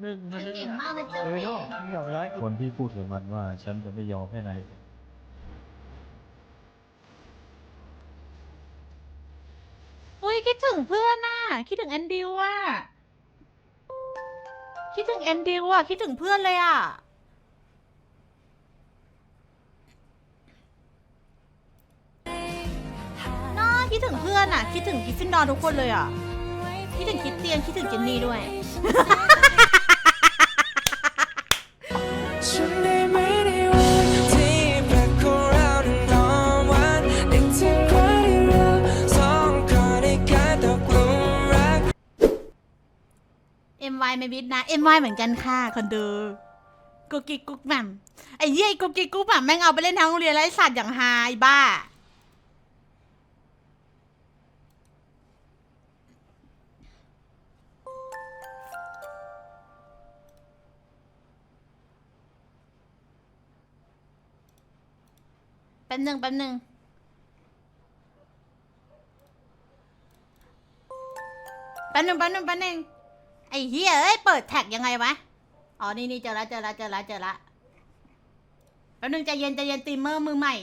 หนึ่งนาทีเก่งมากเลยจ้ะเออเนาะไม่เอาไรคนที่พูดกับมันว่า ฉันจะไม่ยอมให้นายอุ้ยคิดถึงเพื่อนน่ะ คิดถึงแอนดิวอะ คิดถึงแอนดิวอะ คิดถึงเพื่อนเลยอะ น่าคิดถึงเพื่อนอะ คิดถึงกิฟฟินดอร์ทุกคนเลยอะ คิดถึงคิดเตียน คิดถึงเจนนี่ด้วย MY ไม่บิดนะ MY เหมือนกันค่ะคนดูกุกกิกกุ๊กแหม่มไอ้เหี้ยไอ้กุกกิกกุ๊กแหม่มแม่งเอาไปเล่นทั้งโรงเรียนไร้สัตว์อย่างฮาไอ้บ้า แป๊บหนึ่งแป๊บหนึ่งแป๊บหนึ่งแป๊บหนึ่งแป๊บหนึ่งไอ้เฮียเอ้ยเปิดแท็กยังไงวะ อ๋อ นี่นี่เจอละเจอละเจอละเจอละแป๊บหนึ่งใจเย็นใจเย็นตีมเมอร์มือใหม่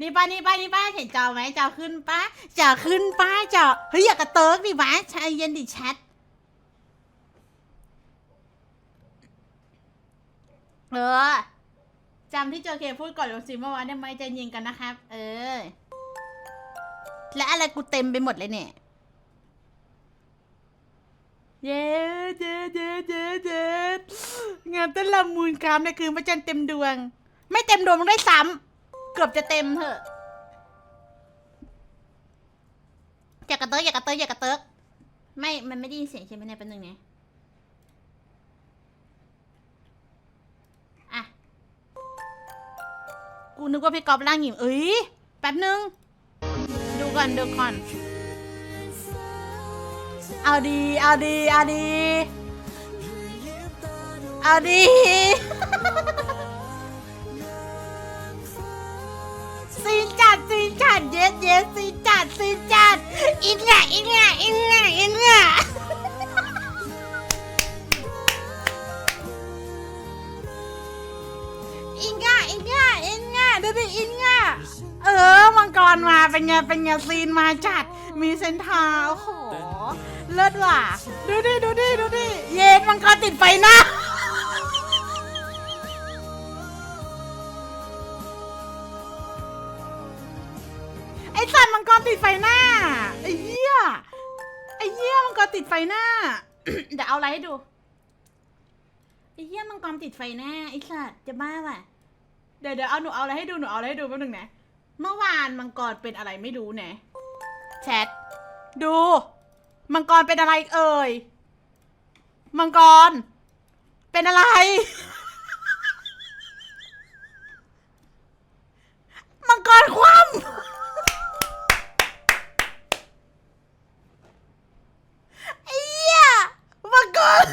นี่ป้านี่ป้านี่ป้าเห็นจอไหมจอขึ้นป้าจอขึ้นป้าจอเฮ้ยอย่ากระเติร์กดิวะใจเย็นดิแชทเออ จำที่โจเคพูดก่อนลงสิเมื่อวานได้ไหมใจเย็นกันนะครับ เออ และอะไรกูเต็มไปหมดเลยเนี่ย เย้เย้เย้เย้เย้งานเต้นละมูลคามในคืนพระจันทร์เต็มดวง ไม่เต็มดวงได้ซ้ำเกือบจะเต็มเถอะอย่ากระเติกอย่ากระเติกอย่ากระเติกไม่ มันไม่ได้ยินเสียงใช่ไหมเนี่ยเป็นหนึ่งเนี่ย กูนึกว่าพี่กอบร่างหญิงเอ้ยแป๊บนึง ดูก่อนดูก่อน เอาดีเอาดีเอาดีเอาดีซีนจัดซีนจัดเย็ดเย็ดซีนจัดซีนจัดอินง่ะอินง่ะอินง่ะอินง่ะอิ ดูดิอินง่ะเออมังกรมาเป็นไงเป็นไงซีนมาจัด มีเส้นทาโอ้โหเลิศว่ะ ดูดิดูดิดูดิเย็นมังกรติดไฟหน้าไอ้สัตว์มังกรติดไฟหน้าไอ้เหี้ยไอ้เหี้ยมังกรติดไฟหน้าเดี๋ยวเอาอะไรให้ดูไอ้เหี้ยมังกรติดไฟหน้าไอ้สัตว์จะบ้าว่ะ เดี๋ยวเดี๋ยวเอาหนูเอาอะไรให้ดูหนูเอาอะไรให้ดูแป๊บนึงนะ เมื่อวานมังกรเป็นอะไรไม่รู้นะแชทดู มังกรเป็นอะไรเอ่ย มังกร เป็นอะไร มังกรคว่ำไอ้เหี้ยมังกร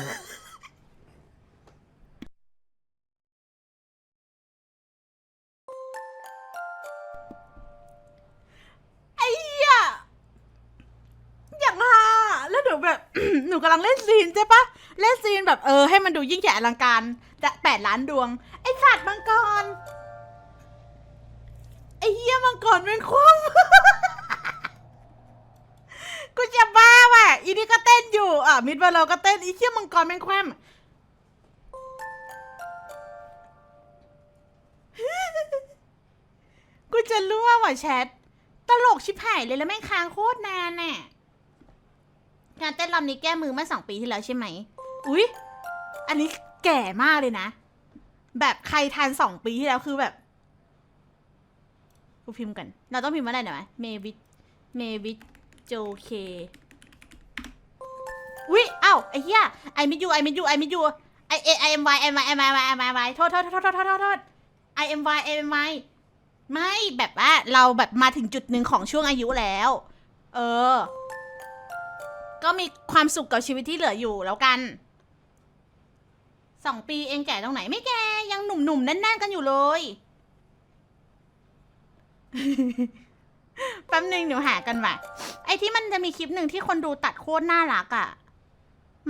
กำลังเล่นซีนใช่ปะเล่นซีนแบบเออให้มันดูยิ่งใหญ่อลังการแต่แปดล้านดวง ไอ้สัตว์มังกร ไอ้เหี้ยมังกรเป็นคว่ำกูจะบ้าว่ะอีนี่ก็เต้นอยู่อะมิดบอลเราก็เต้นอีเหี้ยมังกรเป็นคว่ำกูจะรั่วว่ะแชท ตลกชิบหายเลยแล้วแม่งค้างโคตรนานน่ะ การเต้นรำนี้แก้มือเมื่อสองปีที่แล้วใช่ไหม อุ๊ย อันนี้แก่มากเลยนะ แบบใครทันสองปีที่แล้วคือแบบ กูพิมพ์กัน เราต้องพิมพ์ว่าอะไรหน่อยไหมเมวิเมวิโจเคอุ๊ยเอ้าไอ้เหี้ยไอมิยูไอมิยูไอมิยูไอเอไอเอ็มวายไอมวายไอมวายไอมวายไอมวายโทษโทษโทษโทษโทษโทษไอเอ็มวายไอเอ็มวายไม่แบบว่าเราแบบมาถึงจุดหนึ่งของช่วงอายุแล้ว เออ ก็มีความสุขกับชีวิตที่เหลืออยู่แล้วกันสองปีเองแก่ตรงไหนไม่แก่ยังหนุ่มๆแน่นๆกันอยู่เลย แป๊บนึงเดี๋ยวหากันว่ะ ไอ้ที่มันจะมีคลิปหนึ่งที่คนดูตัดโคตรน่ารักอะ่ะ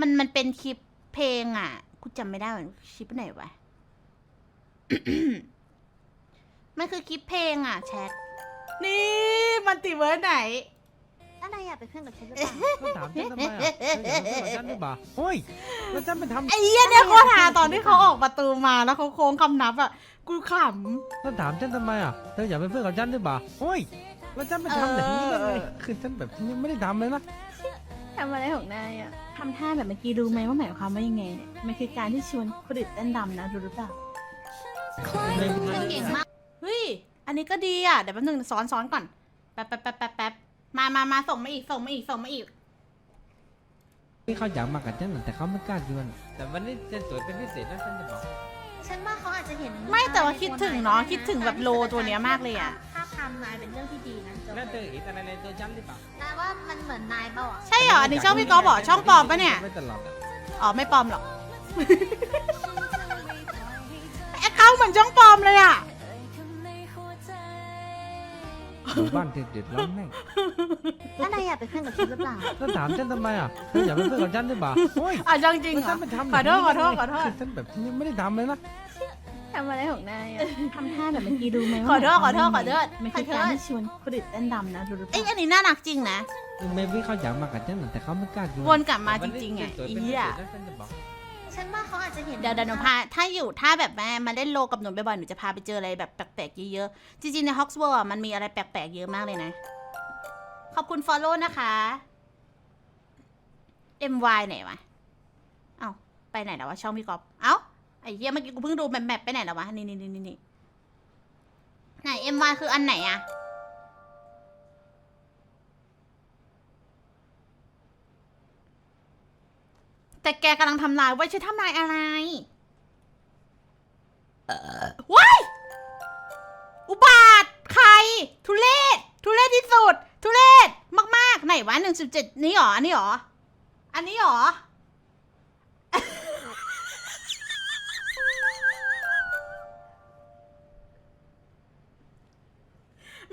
มันมันเป็นคลิปเพลงอะ่ะกูจำไม่ได้ว่าคลิปไหนวะ มันคือคลิปเพลงอะแชท นี่มันติเวิร์ไหน อะไรอยากเป็นเพื่อนกับฉันหรือเปล่าก็ถามฉันทำไมอะเธออยากเป็นเพื่อนกับฉันหรือเปล่าโอ้ยแล้วฉันไปทำไอ้เหี้ยเนี่ยโคตรหาตอนที่เขาออกประตูมาแล้วเขาโค้งคำนับอะกูขแล้วถามฉันทำไมอะเธออยากเป็นเพื่อนกับฉันหรือเปล่าโอ้ยแล้วฉันไปทำแบบนี้ได้ไงคือฉันแบบยังไม่ได้ทำเลยนะทำอะไรของนายอะำทำท่าแบบเมื่อกี้รู้ไหมว่าหมายความว่ายังไงเนี่ยมันคือการที่ชวนคนอื่นเต้นรำนะรู้หรือเปล่าเก่งมากเฮ้ยอันนี้ก็ดีอะเดี๋ยวแป๊บนึงซ้อนซ้อนก่อนแป๊บแป๊บแป๊บแป๊บแป๊บ มามามาส่งมาอีกส่งมาอีกส่งมาอีก ที่เขาอยากมากับฉันน่ะแต่เขาไม่กล้าชวนแต่วันนี้ฉันสวยเป็นพิเศษนะฉันจะบอกฉันว่าเขาอาจจะเห็นไม่แต่ว่าคิดถึงเนาะคิดถึงแบบโลตัวเนี้ยมากเลยอะภาพทำนายเป็นเรื่องที่ดีนะโจ๊กแล้วเธอเห็นอะไรในตัวฉันหรือเปล่านายว่ามันเหมือนนายเปล่าอะใช่เหรออันนี้ช่องพี่ก๊อฟบอกช่องปลอมปะเนี่ยไม่ตลอดอะอ๋อไม่ปลอมหรอกแอคเคาท์เหมือนช่องปลอมเลยอะ หมู่บ้านเด็ดๆร้อนแม่งอะไรอยากเป็นเพื่อนกับฉันหรือเปล่า แล้วถามฉันทำไมอะเธออยากเป็นเพื่อนกับฉันหรือเปล่าโอ้ยอะจริงจริงแล้วเหรฉัอนไปทำขอโทษขอโทษขอโทษคือฉันแบบยังไม่ได้ทำเลยนะ ทำอะไรของนายอะ ทำท่าแบบเมื่อกี้รู้ไหมขอโทษขอโทษขอโทษมันคือขอโทษ การที่ชวนคนอื่นเต้นรำนะรู้หรือเปล่าเอ้ยอันนี้น่ารักจริงนะคือเมวี่เขาอยากมากับฉันน่ะแต่เขาไม่กล้าชวนวนกลับมาจริงๆอะแต่วันอีนี้อะฉันสวยเป็นพิเศษนะฉันจะบอก ฉันว่าเขาอาจจะเห็นเดี๋ยวเดี๋ยวหนูพาถ้าอยู่ถ้าแบบแม่มาเล่นโลกับหนูบ่อยๆหนูจะพาไปเจออะไรแบบแปลกๆเยอะๆจริงๆในฮอกส์ o ว d อะมันมีอะไรแปลกๆเยอะมากเลยนะ ขอบคุณ follow นะคะ MY ไหนวะ เอ้า ไปไหนแล้ววะ ช่องพี่กอฟเอ้า ไอ้เหี้ยเมื่อกี้กูเพิ่งดูแมปๆไปไหนแล้ววะ นี่นี่นี่นี่ไหน MY คืออันไหนอะ แต่แกกำลังทำลายไว้ใช่ทำลายอะไรว้ายอุบาทใคร ทุเลศทุเลศที่สุด ทุเลศมาก ๆ ไหนวะหนึ่งสิบเจ็ดนี่หรอ อันนี้หรอ อันนี้หรอ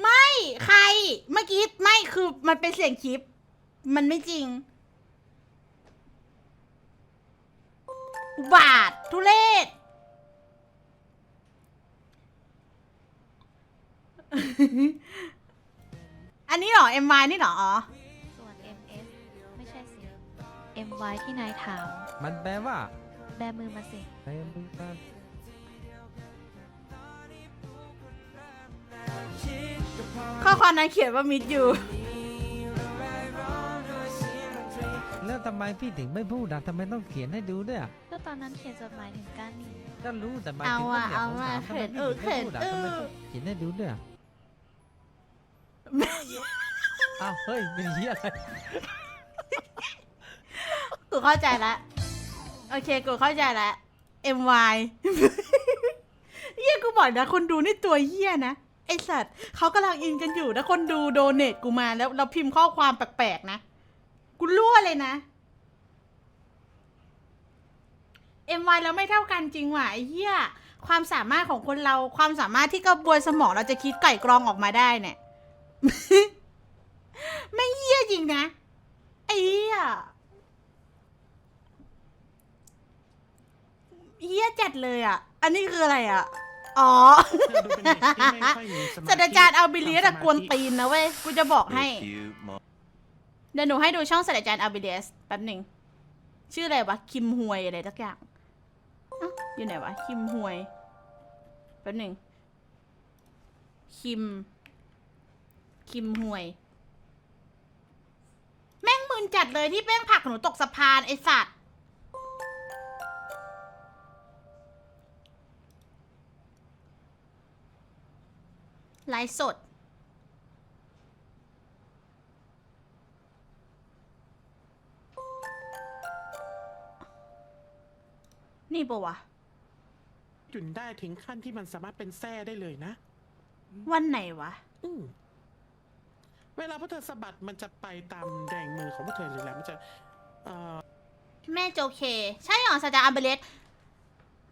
ไม่ ใคร เมื่อกี้ ไม่ คือ มันเป็นเสียงคลิป มันไม่จริง อุบาท ทุเลศอันนี้เหรอ MY นี่เหรอ อ๋อ ส่วน MS ไม่ใช่สิ MY ที่นายถาม มันแปลว่าแบมือมาสิในมือกันข้อความนั้นเขียนว่ามิดอยู่ ทำไมพี่ถึงไม่พูดอะทำไมต้องเขียนให้ดูด้วยอะก็ตอนนั้นเขียนจดหมายถึงกันนี่ก็รู้แต่หมายเอาถึงอะว่าเนี่ยเอาผมอะถามทำไมเขินพี่เออถึงไม่พูดอะเขินทำไมเออต้องเขียนให้ดูด้วยอะอ้าวเฮ้ยเป็นเหี้ยอะไรกูเข้าใจแล้วโอเค กูเข้าใจแล้ว MY เฮียกูบอกนะคนดูนี่ตัวเฮียนะ ไอสัตว์เขากำลังอินกันอยู่นะคนดูโดเนทกูมาแล้วเราพิมพ์ข้อความแปลกๆนะ กูรั่วเลยนะ MY แล้วไม่เท่ากันจริงว่ะไอ้เหี้ยความสามารถของคนเราความสามารถที่กระบวนสมองเราจะคิดไก่กรองออกมาได้เนี่ย ไม่เหี้ยจริงนะไอ้เหี้ยเหี้ยจัดเลยอะ อันนี้คืออะไรอะ อ๋อเธอดูเป็นเด็กที่ไม่ค่อยมีสมาธิศาสตราจารย์อัลบิเลียสอะกวนตีนนะเว้ย กูจะบอกให้ A few mo- เดี๋ยวหนูให้ดูช่องศาสตราจารย์อัลบิเลียสแป๊บหนึ่ง ชื่ออะไรวะ คิมฮวยอะไรสักอย่าง อยู่ไหนวะ คิมฮวย แป๊บหนึ่ง คิม คิมฮวย แม่งมึนจัดเลยที่แม่งผักหนูตกสะพานไอสัตว์ ไลฟ์สดนี่ปะวะ จุนได้ถึงขั้นที่มันสามารถเป็นแท้ได้เลยนะ วันไหนวะ อืมเวลาพวกเธอสะบัดมันจะไปตามแรงมือของพวกเธอหรือแล้วมันจะ เอ่อแม่โจเค ใช่เหรอซาจาอัมเบเลส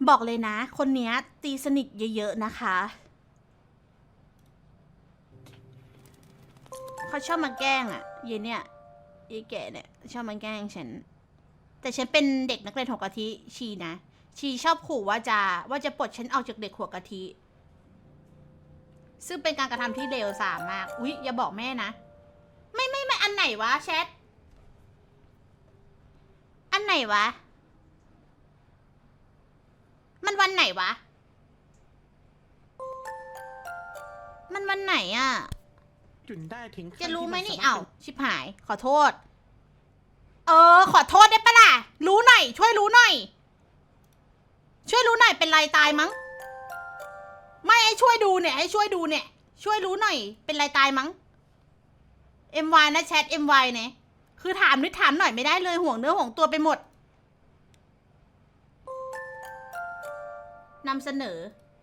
บอกเลยนะ คนเนี้ยตีสนิทเยอะๆนะคะเขาชอบมาแกล้งอะ่ะยีเนี่ยยีแก่เนี่ย ชอบมาแกล้งฉัน แต่ฉันเป็นเด็กนักเรียนหกกะทิชีนะ ชีชอบขู่ว่าจะว่าจะปลดฉันออกจากเด็กหัวกะทิ ซึ่งเป็นการกระทำที่เลวสามมาก อุ๊ย อย่าบอกแม่นะ ไม่ไม่ไม่อันไหนวะแชท อันไหนวะ มันวันไหนวะ มันวันไหนอะจุนได้ถึงขั้จะรู้ไหมที่นี่สาเอ้ารถชิบหาย ขอโทษ เออ ขอโทษได้ปะล่ะ รู้หน่อย ช่วยรู้หน่อย ช่วยรู้หน่อยเป็นไรตายมั้ง ไม่ให้ช่วยดูเนี่ยให้ช่วยดูเนี่ย ช่วยรู้หน่อย เป็นไรตายมั้ง MY นะแชท MY เนี่ยคือถามนิดถามหน่อยไม่ได้เลยห่วงเนื้อห่วงตัวไปหมดนำเสนอ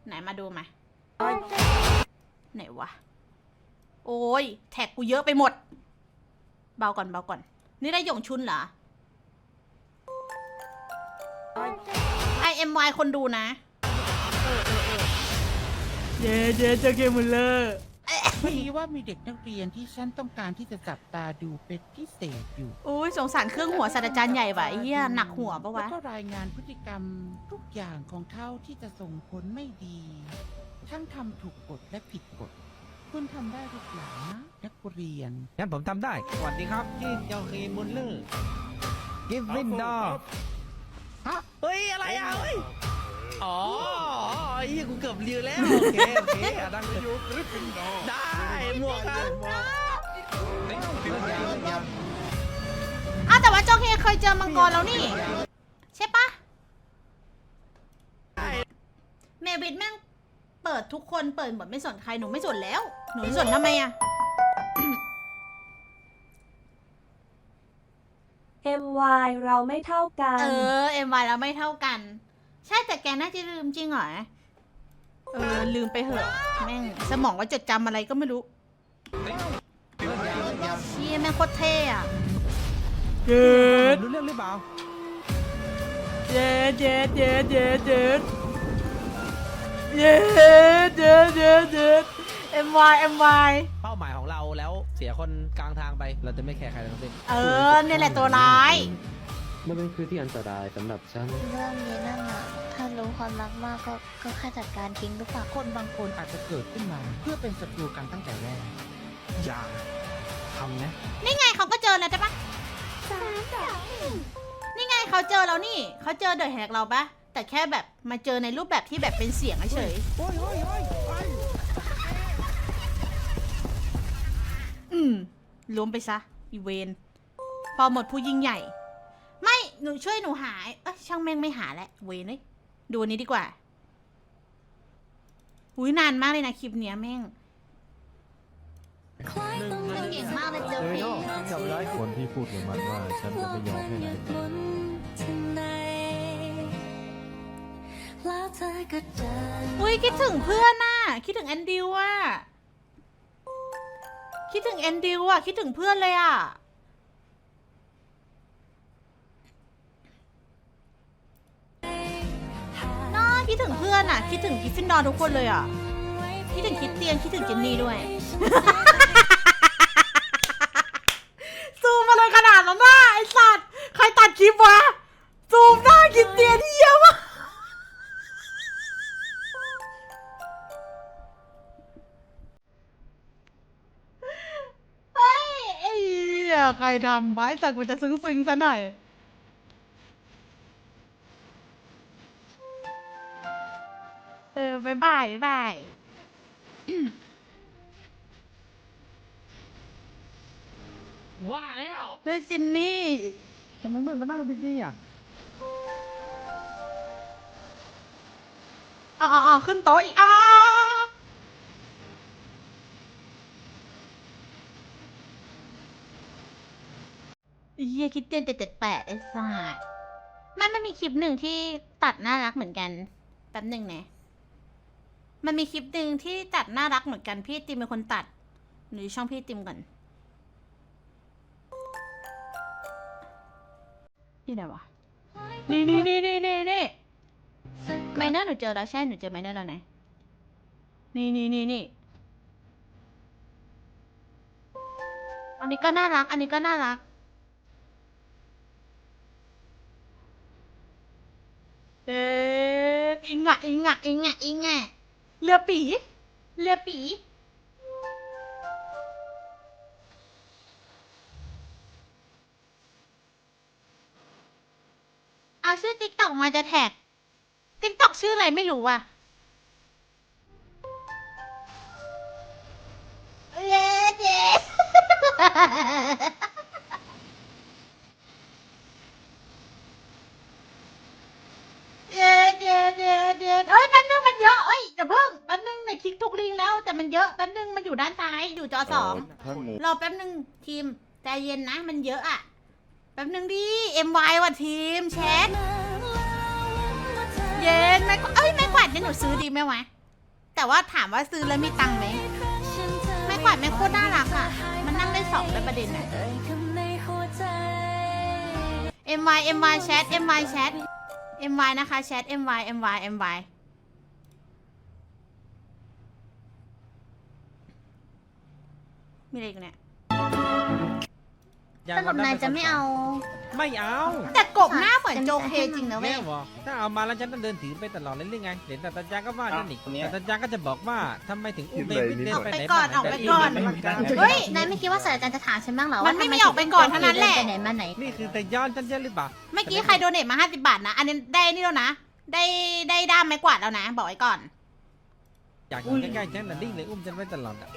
ไหนมาดูมาไหนวะ โอ้ย แท็กกูเยอะไปหมด เบาก่อนเบาก่อน นี่ได้หยงชุนเหรอ IMY คนดูนะ เย้เย้เจอเกมมุลเลอร์พอดีว่ามีเด็กนักเรียนที่ฉันต้องการที่จะจับตาดูเป็นพิเศษอยู่โอ้ยสงสารเครื่องหัวศาสตราจารย์ใหญ่ว่ะไอ้เหี้ยหนักหัวปะแล้ววะ ก็รายงานพฤติกรรมทุกอย่างของเขาที่จะส่งผลไม่ดี ทั้งทำถูกกฎและผิดกฎ คุณทำได้หรือเปล่านะนักเรียน งั้นผมทำได้ สวัสดีครับชื่อเจ้าเคมุลเลอร์กิฟฟินดอร์ฮะ เฮ้ยอะไรอะเฮ้ยอ๋อไอ้เหี้ยกูเกือบลืมแล้วโอเคโอเคอะดังเลยได้หมวกครับอ้าวแต่ว่าโจเคเคยเจอมังกรแล้วนี่ ใช่ปะเมวิดแม่งเปิดทุกคนเปิดหมดไม่สนใครหนูไม่สนแล้ว หนูสนทำไมอะ MY เราไม่เท่ากัน เออเอ็มวแล้วไม่เท่ากัน ใช่แต่แกน่าจะลืมจริงเหรอ เออ ลืมไปเหอะ แม่ง สมองว่าจดจำอะไรก็ไม่รู้เชี่ยแม่งโคตรเท่อะเย็ดรู้เรื่องหรือเปล่า เย็ดเย็ดเย็ดเย็ดเย็ดเย็ดเย็ดเย็ดเย็ดเอ็มวายเอ็มวายเป้าหมายของ เราแล้วเสียคนกลางทางไป เราจะไม่แคร์ใครทั้งสิ้นเออเนี่ยแหละตัวร้ายมันเป็นคือที่อันตรายสำหรับฉัน เรื่องนี้นั่นน่ะถ้ารู้ความรักมากก็ก็แค่จัดการทิ้งหรือเปล่าคนบางคนอาจจะเกิดขึ้นมาเพื่อเป็นศัตรูกันตั้งแต่แรก อย่าทำนะ นี่ไงเขาก็เจอแล้วใช่ปะนี่ไงเขาเจอแล้วนี่เขาเจอเดอะแฮกเราปะแต่แค่แบบมาเจอในรูปแบบที่แบบเป็นเสียงเฉย โอ้ยโอ้ยโอ้ยโอ้ยๆอืมล้มไปซะ อีเวนพอหมดผู้ยิ่งใหญ่ ไม่ หนูช่วยหนูหาเอ้ยช่างแม่งไม่หาแล้ว เวนเลยดูอันนี้ดีกว่า อุ้ยนานมากเลยนะคลิปเนี้ยแม่ง เก่งมากเลยเจอเพลงจบเลยคนที่พูดกับมันว่าฉันจะไม่ยอมให้นายไปอุ้ยคิดถึงเพื่อนน่ะ คิดถึงแอนดิวอะ คิดถึงแอนดิวอะคิดถึงเพื่อนเลยอะน่าคิดถึงเพื่อนอะคิดถึงกิฟฟินดอร์ทุกคนเลยอะคิดถึงคิดเตียนคิดถึงเจนนี่ด้วย ซูมมาเลยขนาดนั้นนะไอสัตว์ ใครตัดคลิปวะ ซูมหน้าคิดเตียนที่เยอะมาก ใครทำไว้สักกูจะซึ้งซึ้งซะหน่อยเออบายบายบ๊ายบายว่าแล้วด้วยจินนี่ทำไมมึงมานั่งบิซี่อะเอ๋อาขึ้นโต๊ะอีกอ้า เฮียคิดเตียนเจ็ดเจ็ดแปดไอ้สัสมันมันมีคลิปหนึ่งที่ตัดน่ารักเหมือนกันแป๊บหนึ่งนะมันมีคลิปหนึ่งที่ตัดน่ารักเหมือนกันพี่ติมเป็นคนตัดหรือช่องพี่ติมก่อนที่ไหนวะนี่นี่นี่นี่นี่นี่ไมเนอร์หนูเจอแล้วใช่หนูเจอไมเนอร์แล้วนนี่นี่นี่นี่อันนี้ก็น่ารัก อันนี้ก็น่ารัก เออิงอะอิงอะอิงอะอิงอะเรือปีเรือปีเอาชื่อติ๊กต็อกมาจะแท็กติ๊กต็อกชื่ออะไรไม่รู้ว่ะเย้เย้เย้เย้เย้เย้เอ้ยแป๊บนึงมันเย อะเอ้ยอย่าเพิ่งแป๊บนึงในคลิกทุกลิงก์แล้ว แต่มันเยอะแป๊บนึงมันอยู่ด้านซ้ายอยู่จอสองถ้างูรอแป๊บนึงทีมใจเย็นนะ มันเยอะอะแป๊บนึงดิ MY ว่ะทีมแชทเย็นไม่เอ้ยไม่กวาดเนี่ยหนูซื้อดีไหมวะแต่ว่าถามว่าซื้อแล้วมีตังค์ไหมไม่กวาดไม่โคตรน่ารักอะมันนั่งได้สองเลยประเด็นอะ MY MY แชท MY แชท MY นะคะแชท MY MY MY มีอะไรอีกเนี่ยอย่สรุปนายจะไม่เอา ไม่เอาแต่กบหน้าเหมือนโจเคจริงนะเว้แม่ยบอกถ้าเอามาแล้วฉันต้องเดินถือไปตลอดเลยหรือไงเดี๋ยวแต่ตาจางก็ว่าฉันอีกแต่ตาจางก็จะบอกว่าทำไมถึงอุ้มเบบี้เดินไปไหนออกไปก่อนออกไปก่อนเฮ้ย นายไม่คิดว่าศาสตราจารย์จะถามฉันบ้างเหรอมันไม่มีออกไปก่อนเท่านั้นแหละ ไปไหนมาไหน นี่คือแต่ย้อนฉันเยอะหรือเปล่า เมื่อกี้ใครโดเนทมาห้าสิบาทนะ อันนี้ได้นี่แล้วนะ ได้ได้ด้ามไม้กวาดแล้วนะ บอกไว้ก่อน อยากอยู่ใกล้ๆฉันน่ะดิ้งเลยอุ้มฉันไว้ตลอดอะ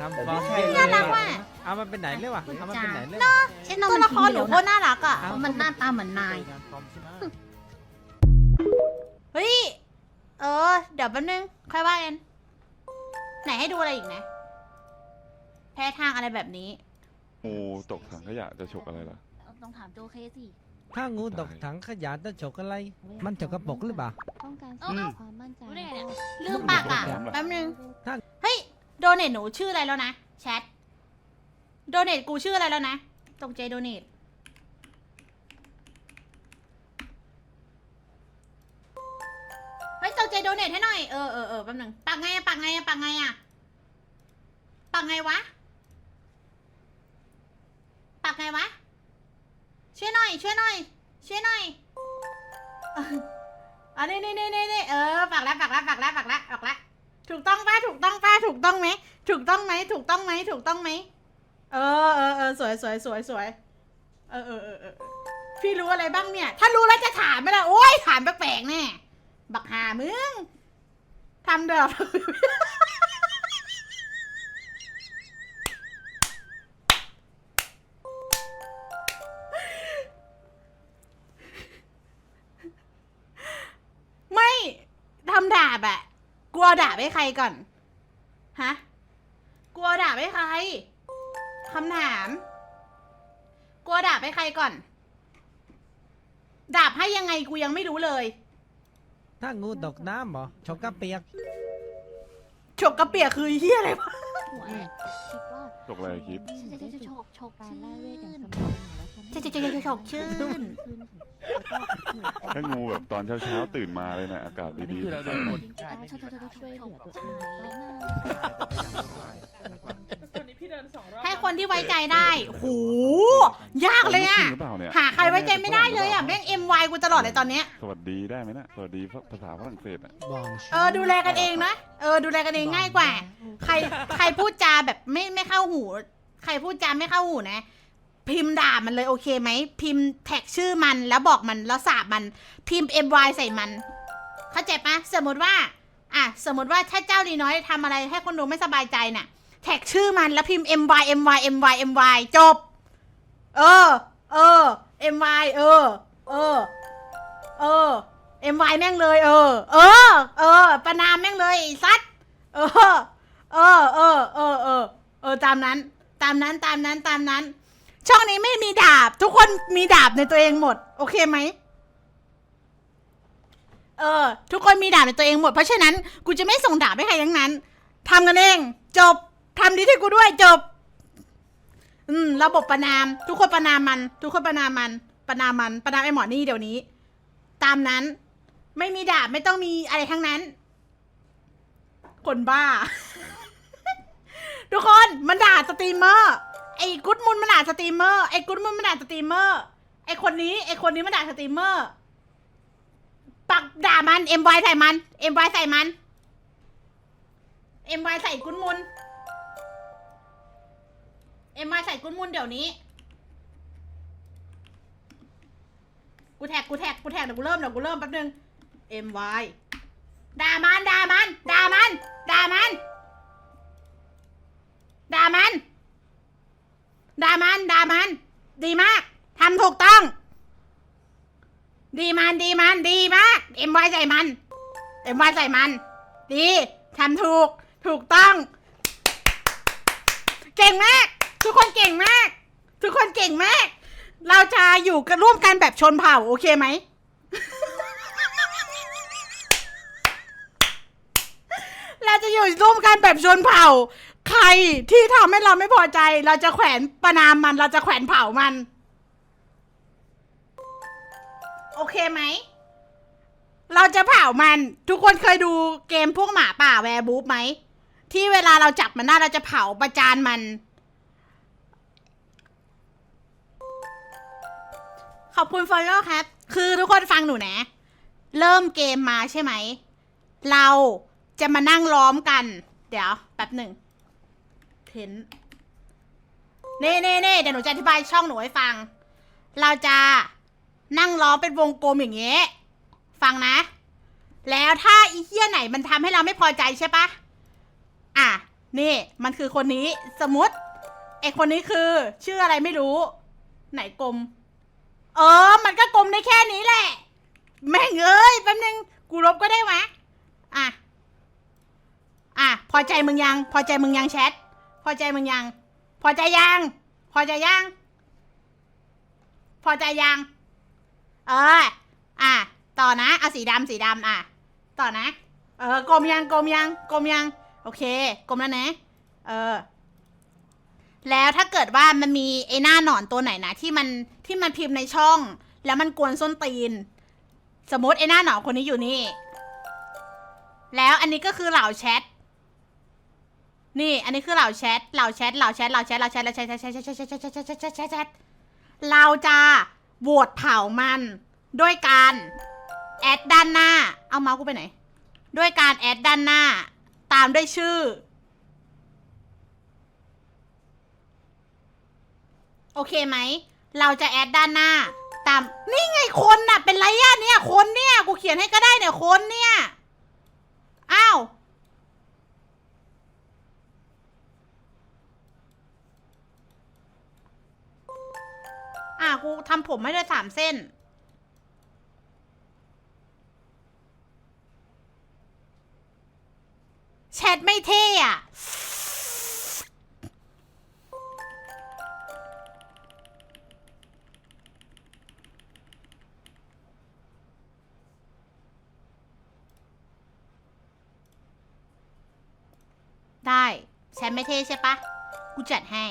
ทำฟอร์มน่ารักว่ะเอามันเป็นไหนเลยวะเอามันเป็นไหนเลยวะเช่นตัวละครหนูโคตรน่ารักอะ เอามันหน้าตาเหมือนนายเฮ้ย เออ เดี๋ยวแป๊บนึง ค่อยว่ากัน ไหนให้ดูอะไรอีกนะ แพ้ทางอะไรแบบนี้ งูตกถังขยะจะฉกอะไรล่ะ ต้องถามโจเคสิถ้างูตกถังขยะจะฉกอะไร มันฉกกระปรกหรือเปล่า ต้องการอืมความมั่นใจลืมปากอะ แป๊บนึงท่านเฮ้ย โดเนทหนูชื่ออะไรแล้วนะแชทโดเนทกูชื่ออะไรแล้วนะตรงเจโดเนทเฮ้ยตรงเจโดเนทให้หน่อย เออเออเออแป๊บนึงปักไงอะปักไงอะปักไงอะปักไงวะ ปักไงวะ ช่วยหน่อย ช่วยหน่อย ช่วยหน่อยอันนี้นี่นี่นี่นี่เออปักแล้วปักแล้วปักแล้วปักแล้วปักแล้ว ถูกต้องป้าถูกต้องป้าถูกต้องไหมถูกต้องไหมถูกต้องไหมถูกต้องไหมเออเออเออสวยสวยสวยสวยเออเออเออเออพี่รู้อะไรบ้างเนี่ย ถ้ารู้แล้วจะถามไหมล่ะโอ้ยถามแปลกๆแน่บักหามึงทำเด้อไม่ทำดาบอะ กลัวดาบให้ใครก่อน ฮะ กลัวดาบให้ใคร คำถาม กลัวดาบให้ใครก่อนดาบให้ยังไงกูยังไม่รู้เลย ถ้างูตกน้ำเหรอฉกกระเปียก ฉกกระเปียกคือเฮียอะไรวะ หัวเนี่ยคิดว่าฉกอะไรคิด ฉันจะจะฉกฉกการชื่ล่าเวทอย่างนสมบูรณ์แล้วฉัน จะจะจะจะฉกชื่น ถ้างูแบบตอนเช้าๆตื่นมาเลยนะอากาศดีๆช่วยเหลือตัวเองแล้วนะให้คนที่ไว้ใจได้โหยากเลยอะหรือเปล่าเนี่ยหาใครไว้ใจไม่ได้เลยอะแม่ง MY กูตลอดเลยตอนเนี้ย สวัสดีได้ไหมนะสวัสดีภาษาฝรั่งเศสอะเออดูแลกันเองนะ เออดูแลกันเองง่ายกว่า ใครใครพูดจาแบบไม่ไม่เข้าหู ใครพูดจาไม่เข้าหูนะ พิมพ์ด่ามันเลยโอเคไหม พิมพ์แท็กชื่อมันแล้วบอกมันแล้วสาบมัน พิมพ์ my ใส่มัน เข้าใจปะสมมติว่า อะ สมมติว่าถ้าเจ้าดีน้อยทำอะไรให้คนดูไม่สบายใจน่ะ แท็กชื่อมันแล้วพิมพ์ my my my my จบ เออ เออ my เออ เออ เออ my แม่งเลย เออ เออ เออ ประนามแม่งเลยไอ้ซัดเออ เออ เออ เออ เออ เออ ตามนั้น ตามนั้น ตามนั้น ตามนั้น ช่องนี้ไม่มีดาบ ทุกคนมีดาบในตัวเองหมด โอเคไหมเออ ทุกคนมีดาบในตัวเองหมด เพราะฉะนั้นกูจะไม่ส่งดาบให้ใครทั้งนั้นทำกันเอง จบทำดีที่กูด้วยจบ อืม ระบบประนาม ทุกคนประนามมัน ทุกคนประนามมัน ประนามมันประนามไอ้หมอนี่เดี๋ยวนี้ ตามนั้น ไม่มีดาบไม่ต้องมีอะไรทั้งนั้น คนบ้า ทุกคนมันด่าสตรีมเมอร์ ไอ้กุ๊ดมุนมันด่าสตรีมเมอร์ไอ้กุ๊ดมุนมันด่าสตรีมเมอร์ไอ้คนนี้ไอ้คนนี้มันด่าสตรีมเมอร์ปักด่ามันเอ็มวใส่มันเอ็มวใส่มันเอ็มวใส่กุนมุนเอ็มวใส่กุนมุนเดี๋ยวนี้ กูแท็กกูแท็กกูแท็กเดี๋ยวกูเริ่มเดี๋ยวกูเริ่มแป๊บนึง MY ด่ามันด่ามันด่ามันด่ามันด่ามัน ด่ามันด่ามัน ดีมากทำถูกต้อง ดีมันดีมันดีมาก MY ใส่มัน MY ใส่มัน ดีทำถูก ถูกต้อง เก่งมาก ทุกคนเก่งมาก ทุกคนเก่งมาก เราจะอยู่กันร่วมกันแบบชนเผ่า โอเคไหมเราจะอยู่ร่วมกันแบบชนเผ่า ใครที่ทำให้เราไม่พอใจ เราจะแขวนประนามมัน เราจะแขวนเผามัน โอเคไหม เราจะเผามัน ทุกคนเคยดูเกมพวกหมาป่าแวร์บูฟไหม ที่เวลาเราจับมันได้เราจะเผาประจานมัน ขอบคุณ follow ครับ คือทุกคนฟังหนูนะ เริ่มเกมมาใช่ไหม เราจะมานั่งล้อมกัน เดี๋ยวแป๊บหนึ่ง เทนเน่เน่เน่เดี๋ยวหนูจะอธิบายช่องหนูให้ฟัง เราจะนั่งล้อมเป็นวงกลมอย่างเงี้ย ฟังนะ แล้วถ้าอีเหี้ยไหนมันทำให้เราไม่พอใจใช่ปะ อะ นี่ มันคือคนนี้ สมมติไอคนนี้คือ ชื่ออะไรไม่รู้ ไหนกลม เออ มันก็กลมได้แค่นี้แหละ แม่งเอ้ย แป๊บนึง กูลบก็ได้วะ อะ อะ พอใจมึงยัง พอใจมึงยังแชท อใจมึงยัง พอใจยัง พอใจยัง พอใจยัง เออ อะ ต่อนะ เอาสีดำสีดำอะ ต่อนะ เออกลมยังกลมยังกลมยัง โอเคกลมแล้วนะ เออ แล้วถ้าเกิดว่ามันมีไอ้หน้าหนอนตัวไหนนะที่มันที่มันพิมพ์ในช่อง แล้วมันกวนส้นตีน สมมติไอ้หน้าหนอนคนนี้อยู่นี่ แล้วอันนี้ก็คือเหล่าแชท นี่ อันนี้คือเหล่าแชทเหล่าแชทเหล่าแชทเหล่าแชทเหล่าแชทเหล่าแชทแชทแชทแชทแชทแชทแชทแชทแชทแชทแชทเราจะโหวตเผามันด้วยการแอดด้านหน้า เอาเมาส์กูไปไหน ด้วยการแอดด้านหน้า ตามด้วยชื่อ โอเคไหม เราจะแอดด้านหน้า ตาม นี่ไงคนน่ะ เป็นไรอะเนี่ย คนเนี่ย กูเขียนให้ก็ได้เนี่ย คนเนี่ย อ้าว กูทำผมให้ด้วยสามเส้น แชทไม่เท่อะได้แชทไม่เท่ใช่ปะกูจัดให้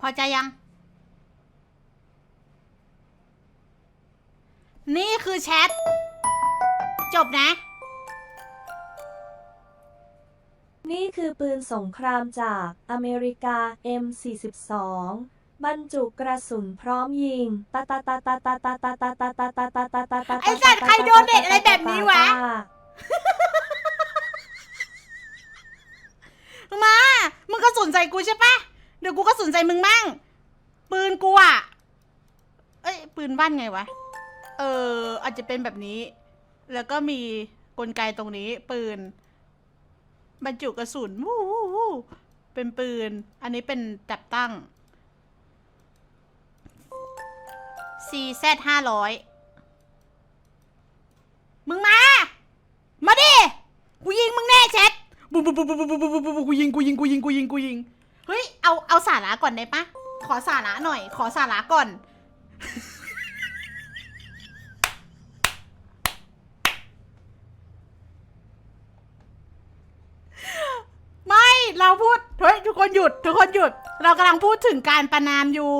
พอใจยัง นี่คือแชท จบนะ นี่คือปืนสงครามจากอเมริกา M42 บรรจุกระสุนพร้อมยิงตาตาตาตาตาตาตาตาตาตาตาตาตาตาตาไอ้สัตว์ใครโดนเด็ดอะไรแบบนี้วะมึงมามึงก็สนใจกูใช่ปะ เดี๋ยวกูก็สนใจมึงมั่ง ปืนกูอะเอ้ย ปืนว่านไงวะ เออ อาจจะเป็นแบบนี้ แล้วก็มีกลไกตรงนี้ ปืน บรรจุกระสุนวู้วู้วู้เป็นปืน อันนี้เป็นจับตั้ง CZ ห้าร้อยมึงมา มาดิ กูยิงมึงแน่เช็ดบุบบุบบุบบุบบุบบุบกูยิงกูยิงกูยิงกูยิงกูยิง เอาเอาสาระก่อนได้ปะขอสาระหน่อย ขอสาระก่อน ไม่เราพูดเฮ้ยทุกคนหยุด ทุกคนหยุด เรากำลังพูดถึงการประนามอยู่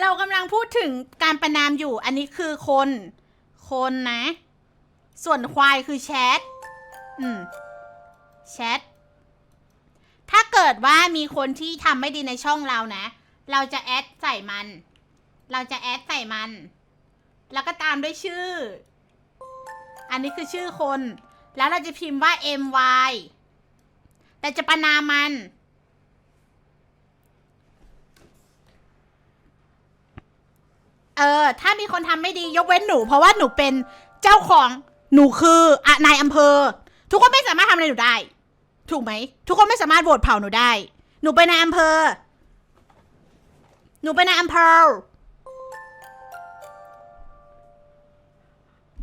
เรากำลังพูดถึงการประนามอยู่ อันนี้คือคน คนนะ ส่วนควายคือแชท อืม แชทถ้าเกิดว่ามีคนที่ทำไม่ดีในช่องเรานะ เราจะแอดใส่มัน เราจะแอดใส่มัน แล้วก็ตามด้วยชื่อ อันนี้คือชื่อคน แล้วเราจะพิมพ์ว่า my แต่จะประนามมัน เออ ถ้ามีคนทำไม่ดียกเว้นหนู เพราะว่าหนูเป็นเจ้าของหนูคืออะนายอำเภอ ทุกคนไม่สามารถทำอะไรหนูได้ ถูกไหม ทุกคนไม่สามารถโหวตเผาหนูได้ หนูเป็นนายอำเภอ หนูเป็นนายอำเภอ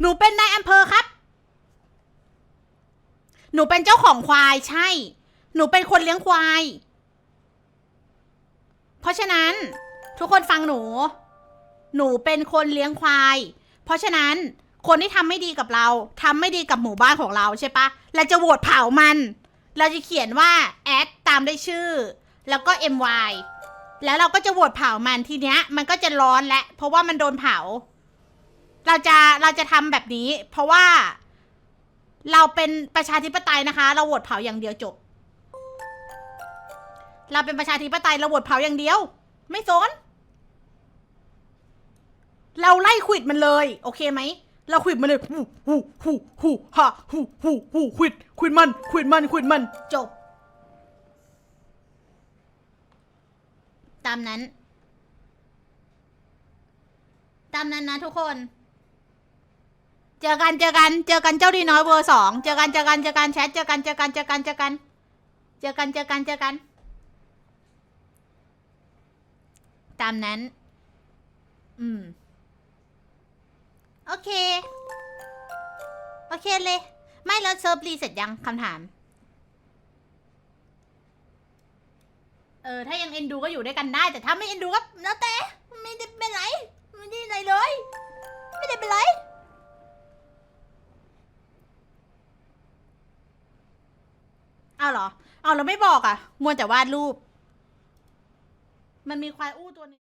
หนูเป็นนายอำเภอครับ หนูเป็นเจ้าของควายใช่ หนูเป็นคนเลี้ยงควาย เพราะฉะนั้นทุกคนฟังหนู หนูเป็นคนเลี้ยงควาย เพราะฉะนั้นคนที่ทำไม่ดีกับเราทำไม่ดีกับหมู่บ้านของเราใช่ปะเราจะโหวตเผามัน เราจะเขียนว่าแอดตามด้วยชื่อ แล้วก็ my แล้วเราก็จะโหวตเผามันทีเนี้ย มันก็จะร้อนและเพราะว่ามันโดนเผา เราจะเราจะทำแบบนี้ เพราะว่า เราเป็นประชาธิปไตยนะคะ เราโหวตเผาอย่างเดียวจบ เราเป็นประชาธิปไตยเราโหวตเผาอย่างเดียว ไม่สนเราไล่ขวิดมันเลย โอเคไหม เราขวิดมันเลยฮูฮูฮูฮูฮ่าฮูฮูฮู้ขวิดขวิดมันขวิดมันขวิดมันจบ ตามนั้น ตามนั้นนะทุกคน เจอกันเจอกันเจอกันเจ้าดีน้อยเวอร์สองเจอกันเจอกันเจอกันแชทเจอกันเจอกันเจอกันเจอกันเจอกันเจอกันเจอกัน ตามนั้น อืม โอเค โอเคเลย ไม่แล้วเซิร์ฟรีเสร็จยังคำถาม เออ ถ้ายังเอ็นดูก็อยู่ด้วยกันได้ แต่ถ้าไม่เอ็นดูก็แล้วแต่ ไม่ได้เป็นไรไม่ได้อะไรเลย ไม่ได้เป็นไรเอาเหรอ เอาเราไม่บอกอะ มัวแต่วาดรูป มันมีควายอู้ตัวหนึง